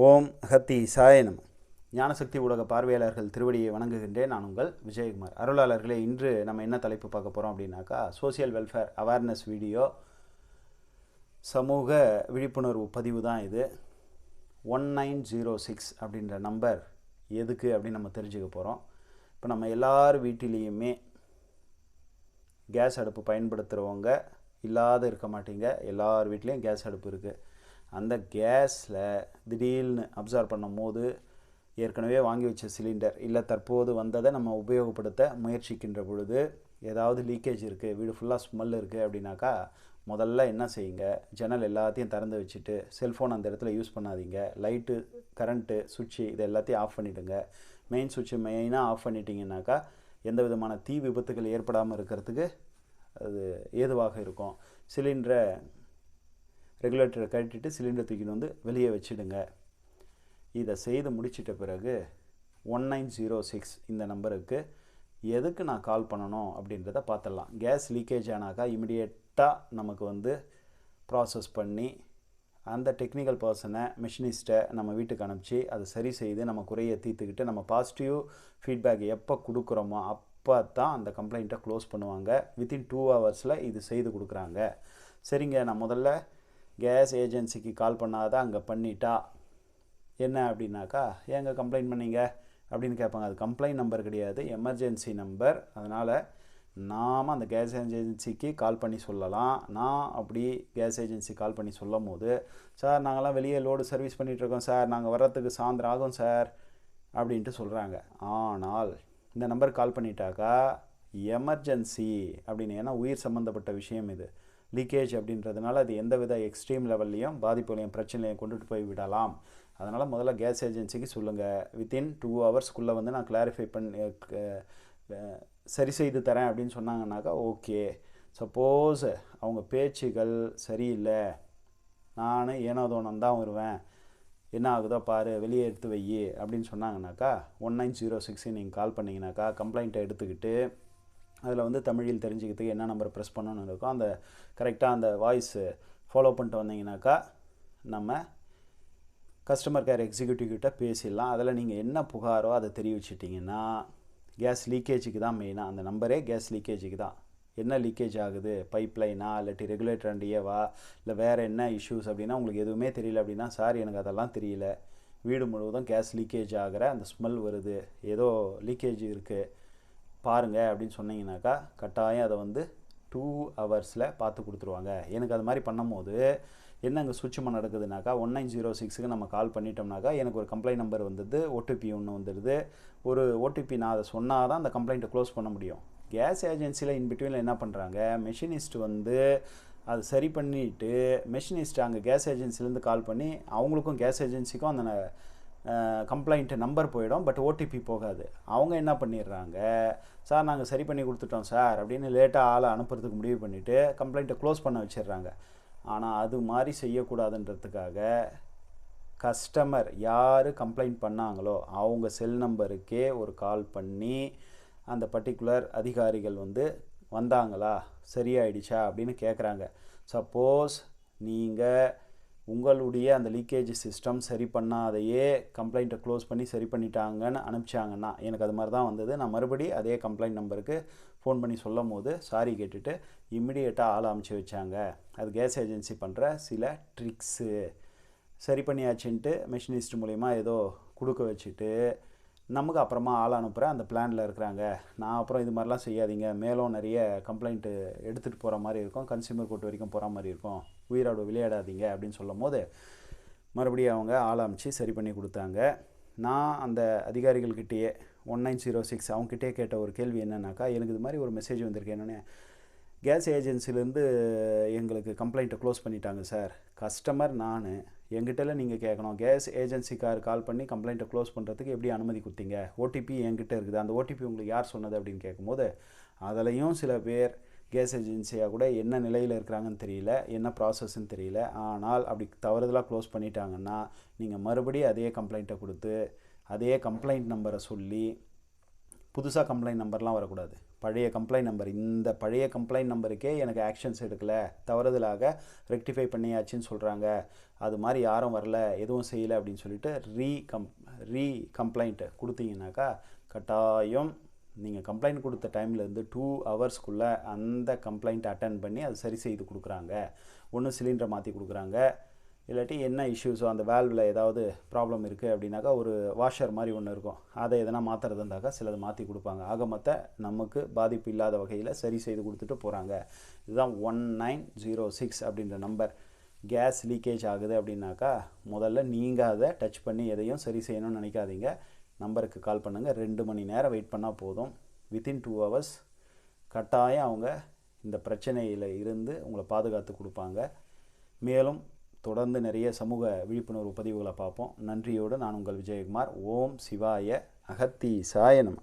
ஓம் ஹத்தி சாயனம் ஞானசக்தி ஊடக பார்வையாளர்கள் திருவடியை வணங்குகின்றேன். நான் உங்கள் விஜயகுமார். அருளாளர்களே இன்று நம்ம என்ன தலைப்பு பார்க்க போகிறோம் அப்படின்னாக்கா சோசியல் வெல்ஃபேர் அவேர்னஸ் வீடியோ சமூக விழிப்புணர்வு பதிவு தான் இது. ஒன் நைன் ஜீரோ சிக்ஸ் அப்படின்ற நம்பர் எதுக்கு அப்படின்னு நம்ம தெரிஞ்சுக்க போகிறோம் இப்போ நம்ம எல்லார் வீட்டிலையுமே கேஸ் அடுப்பு பயன்படுத்துகிறவங்க இல்லாத இருக்க மாட்டீங்க. எல்லார் வீட்லேயும் கேஸ் அடுப்பு இருக்குது அந்த கேஸில் திடீர்னு அப்சர்வ் பண்ணும் போது ஏற்கனவே வாங்கி வச்ச சிலிண்டர் இல்லை தற்போது வந்ததை நம்ம உபயோகப்படுத்த முயற்சிக்கின்ற பொழுது ஏதாவது லீக்கேஜ் இருக்குது வீடு ஃபுல்லாக ஸ்மெல் இருக்குது அப்படின்னாக்கா முதல்ல என்ன செய்யுங்க? ஜன்னல் எல்லாத்தையும் திறந்து வச்சுட்டு செல்ஃபோன் அந்த இடத்துல யூஸ் பண்ணாதீங்க. லைட்டு கரண்ட்டு சுவிட்சு இது எல்லாத்தையும் ஆஃப் பண்ணிவிடுங்க மெயின் சுவிட்சு மெயினாக ஆஃப் பண்ணிட்டீங்கன்னாக்கா எந்த விதமான தீ விபத்துகள் ஏற்படாமல் இருக்கிறதுக்கு அது ஏதுவாக இருக்கும். சிலிண்டரை ரெகுலேட்டரை கட்டிட்டு சிலிண்டர் தூக்கின்னு வந்து வெளியே வச்சுடுங்க. இதை செய்து முடிச்சிட்ட பிறகு ஒன் நைன் ஜீரோ சிக்ஸ் இந்த நம்பருக்கு எதுக்கு நான் கால் பண்ணணும் அப்படின்றத பார்த்துடலாம். கேஸ் லீக்கேஜ் ஆனாக்கா இமிடியேட்டாக நமக்கு வந்து ப்ராசஸ் பண்ணி அந்த டெக்னிக்கல் பர்சனை மிஷினிஸ்ட்டை நம்ம வீட்டுக்கு அனுப்பிச்சி அதை சரி செய்து நம்ம குறையை தீர்த்துக்கிட்டு நம்ம பாசிட்டிவ் ஃபீட்பேக் எப்போ கொடுக்குறோமோ அப்போ தான் அந்த கம்ப்ளைண்ட்டை க்ளோஸ் பண்ணுவாங்க. வித்தின் டூ ஹவர்ஸில் இது செய்து கொடுக்குறாங்க. சரிங்க நான் முதல்ல கேஸ் ஏஜென்சிக்கு கால் பண்ணாத அங்கே பண்ணிட்டா. என்ன அப்படின்னாக்கா ஏங்க கம்ப்ளைண்ட் பண்ணீங்க? அப்படின்னு கேட்பாங்க. அது கம்ப்ளைண்ட் நம்பர் கிடையாது எமர்ஜென்சி நம்பர் அதனால் நாம் அந்த கேஸ் ஏஜென்சிக்கு கால் பண்ணி சொல்லலாம். நான் அப்படி கேஸ் ஏஜென்சி கால் பண்ணி சொல்லும் போது சார் நாங்கள்லாம் வெளியே லோடு சர்வீஸ் பண்ணிகிட்ருக்கோம் சார். நாங்கள் வர்றதுக்கு சாயந்தரம் ஆகும் சார். அப்படின்ட்டு சொல்கிறாங்க ஆனால் இந்த நம்பர் கால் பண்ணிட்டாக்கா எமர்ஜென்சி அப்படின்னு ஏன்னா உயிர் சம்மந்தப்பட்ட விஷயம் இது. லீக்கேஜ் அப்படின்றதுனால அது எந்த வித எக்ஸ்ட்ரீம் லெவல்லையும் பாதிப்புகளையும் பிரச்சனையும் கொண்டுட்டு போய் விடலாம். அதனால் முதல்ல கேஸ் ஏஜென்சிக்கு சொல்லுங்கள் வித்தின் டூ ஹவர்ஸ்க்குள்ளே வந்து நான் கிளாரிஃபை பண்ணி சரி செய்து தரேன் அப்படின்னு சொன்னாங்கன்னாக்கா ஓகே சப்போஸ் அவங்க பேச்சுகள் சரியில்லை. நான் ஏனோதோனம் தான் வருவேன். என்ன ஆகுதோ பாரு வெளியே எடுத்து வை அப்படின்னு சொன்னாங்கனாக்கா ஒன் நைன் ஜீரோ சிக்ஸ் நீங்கள் கால் பண்ணிங்கனாக்கா கம்ப்ளைண்ட்டை எடுத்துக்கிட்டு அதில் வந்து தமிழில் தெரிஞ்சுக்கிறதுக்கு என்ன நம்பர் ப்ரெஸ் பண்ணணும்னு இருக்கோ அந்த கரெக்டாக அந்த வாய்ஸு ஃபாலோ பண்ணிட்டு வந்தீங்கன்னாக்கா நம்ம கஸ்டமர் கேர் எக்ஸிக்யூட்டிவ் கிட்ட பேசிடலாம். அதில் நீங்கள் என்ன புகாரோ அதை தெரிவிச்சிட்டிங்கன்னா கேஸ் லீக்கேஜுக்கு தான் மெயினாக அந்த நம்பரே கேஸ் லீக்கேஜுக்கு தான். என்ன லீக்கேஜ் ஆகுது? பைப் லைனா இல்லாட்டி ரெகுலேட்டர் அண்டியவா இல்லை வேறு என்ன இஷ்யூஸ் அப்படின்னா உங்களுக்கு எதுவுமே தெரியல அப்படின்னா சார் எனக்கு அதெல்லாம் தெரியல. வீடு முழுவதும் கேஸ் லீக்கேஜ் ஆகிற அந்த ஸ்மெல் வருது. ஏதோ லீக்கேஜ் இருக்குது பாருங்கள் அப்படின்னு சொன்னீங்கன்னாக்கா கட்டாயம் அதை வந்து டூ ஹவர்ஸில் பார்த்து கொடுத்துருவாங்க. எனக்கு அது மாதிரி பண்ணும்போது என்ன அங்கே சுவிட்சமாக நடக்குதுனாக்கா ஒன் நைன் ஜீரோ சிக்ஸுக்கு நம்ம கால் பண்ணிட்டோம்னாக்கா எனக்கு ஒரு கம்ப்ளைண்ட் நம்பர் வந்தது ஓடிபி ஒன்று வந்துடுது ஒரு ஓடிபி நான் அதை சொன்னால் தான் அந்த கம்ப்ளைண்ட்டை க்ளோஸ் பண்ண முடியும். கேஸ் ஏஜென்சியில் இன்பிட்வீனில் என்ன பண்ணுறாங்க மெஷினிஸ்ட் வந்து அது சரி பண்ணிவிட்டு மெஷினிஸ்ட் அங்கே கேஸ் ஏஜென்சிலேருந்து கால் பண்ணி அவங்களுக்கும் கேஸ் ஏஜென்சிக்கும் அந்த கம்ப்ளைண்ட் நம்பர் போயிடும் பட் ஓடிபி போகாது. அவங்க என்ன பண்ணிடுறாங்க? சார் நாங்கள் சரி பண்ணி கொடுத்துட்டோம் சார் அப்படின்னு லேட்டாக ஆளை அனுப்புறதுக்கு முடிவு பண்ணிவிட்டு கம்ப்ளைண்ட்டை க்ளோஸ் பண்ண வச்சிடுறாங்க. ஆனால் அது மாதிரி செய்யக்கூடாதுன்றதுக்காக கஸ்டமர் யார் கம்ப்ளைண்ட் பண்ணாங்களோ அவங்க செல் நம்பருக்கே ஒரு கால் பண்ணி அந்த பர்டிகுலர் அதிகாரிகள் வந்து வந்தாங்களா? சரியாயிடுச்சா? அப்படின்னு கேட்குறாங்க சப்போஸ் நீங்கள் உங்களுடைய அந்த லீக்கேஜ் சிஸ்டம் சரி பண்ணாதையே கம்ப்ளைண்ட்டை க்ளோஸ் பண்ணி சரி பண்ணிட்டாங்கன்னு அனுப்பிச்சாங்கன்னா எனக்கு அது மாதிரி தான் வந்தது. நான் மறுபடி அதே கம்ப்ளைண்ட் நம்பருக்கு ஃபோன் பண்ணி சொல்லும் போது சாரி கேட்டுட்டு இம்மிடியேட்டாக ஆள் அமுச்சு வச்சாங்க. அது கேஸ் ஏஜென்சி பண்ணுற சில ட்ரிக்ஸு சரி பண்ணியாச்சுன்ட்டு மிஷினிஸ்ட் மூலிமா ஏதோ கொடுக்க வச்சுட்டு நமக்கு அப்புறமா ஆள் அனுப்புகிறேன் அந்த பிளானில் இருக்கிறாங்க. நான் அப்புறம் இது மாதிரிலாம் செய்யாதீங்க. மேலும் நிறைய கம்ப்ளைண்ட்டு எடுத்துகிட்டு போகிற மாதிரி இருக்கும். கன்சியூமர் கோர்ட் வரைக்கும் போகிற மாதிரி இருக்கும். உயிரோட விளையாடாதீங்க அப்படின்னு சொல்லும் போது மறுபடியும் அவங்க ஆள் அமைச்சு சரி பண்ணி கொடுத்தாங்க. நான் அந்த அதிகாரிகள்கிட்டயே ஒன் நைன் ஜீரோ சிக்ஸ் அவங்ககிட்டே கேட்ட ஒரு கேள்வி என்னன்னாக்கா எனக்கு இது மாதிரி ஒரு மெசேஜ் வந்திருக்கு. என்னென்னு கேஸ் ஏஜென்சிலேருந்து எங்களுக்கு கம்ப்ளைண்ட்டை க்ளோஸ் பண்ணிட்டாங்க சார். கஸ்டமர் நான் எங்கிட்டல நீங்கள் கேட்கணும். கேஸ் ஏஜென்சிக்கார் கால் பண்ணி கம்ப்ளைண்ட்டை க்ளோஸ் பண்ணுறதுக்கு எப்படி அனுமதி கொடுத்தீங்க? ஓடிபி என்கிட்ட இருக்குது. அந்த ஓடிபி உங்களுக்கு யார் சொன்னது அப்படின்னு கேட்கும்போது அதுலேயும் சில பேர் கேஸ் ஏஜென்சியாக கூட என்ன நிலையில் இருக்கிறாங்கன்னு தெரியல என்ன ப்ராசஸ்ன்னு தெரியல. ஆனால் அப்படி தவறுதலாக க்ளோஸ் பண்ணிட்டாங்கன்னா நீங்கள் மறுபடியும் அதே கம்ப்ளைண்ட்டை கொடுத்து அதே கம்ப்ளைண்ட் நம்பரை சொல்லி புதுசாக கம்ப்ளைண்ட் நம்பர்லாம் வரக்கூடாது. பழைய கம்ப்ளைண்ட் நம்பர் இந்த பழைய கம்ப்ளைண்ட் நம்பருக்கே எனக்கு ஆக்ஷன்ஸ் எடுக்கலை. தவறுதலாக ரெக்டிஃபை பண்ணியாச்சுன்னு சொல்கிறாங்க அது மாதிரி யாரும் வரல எதுவும் செய்யலை அப்படின்னு சொல்லிட்டு ரீ கம் ரீ கம்ப்ளைண்ட்டு கொடுத்தீங்கன்னாக்கா கட்டாயம் நீங்கள் கம்ப்ளைண்ட் கொடுத்த டைம்லேருந்து டூ ஹவர்ஸ்க்குள்ளே அந்த கம்ப்ளைண்ட் அட்டன் பண்ணி அது சரி செய்து கொடுக்குறாங்க. ஒன்று சிலிண்டரை மாற்றி கொடுக்குறாங்க. இல்லாட்டி என்ன இஷ்யூஸோ அந்த வேல்வில் ஏதாவது ப்ராப்ளம் இருக்குது அப்படின்னாக்கா ஒரு வாஷர் மாதிரி ஒன்று இருக்கும். அதை எதனா மாற்றுறது இருந்தாக்கா சிலது மாற்றி கொடுப்பாங்க. ஆக மொத்த நமக்கு பாதிப்பு இல்லாத வகையில் சரி செய்து கொடுத்துட்டு போகிறாங்க இதுதான் ஒன் நைன் ஜீரோ சிக்ஸ் அப்படின்ற நம்பர் கேஸ் லீக்கேஜ் ஆகுது அப்படின்னாக்கா முதல்ல நீங்கள் அதை டச் பண்ணி எதையும் சரி செய்யணும்னு நினைக்காதீங்க. நம்பருக்கு கால் பண்ணுங்கள் ரெண்டு மணி நேரம் வெயிட் பண்ணால் போதும். வித்தின் டூ ஹவர்ஸ் கட்டாயம் அவங்க இந்த பிரச்சனையில் இருந்து உங்களை பாதுகாத்து கொடுப்பாங்க. மேலும் தொடர்ந்து நிறைய சமூக விழிப்புணர்வு பதிவுகளை பார்ப்போம். நன்றியோடு நான் உங்கள் விஜயகுமார். ஓம் சிவாய அகத்தி சாயனம்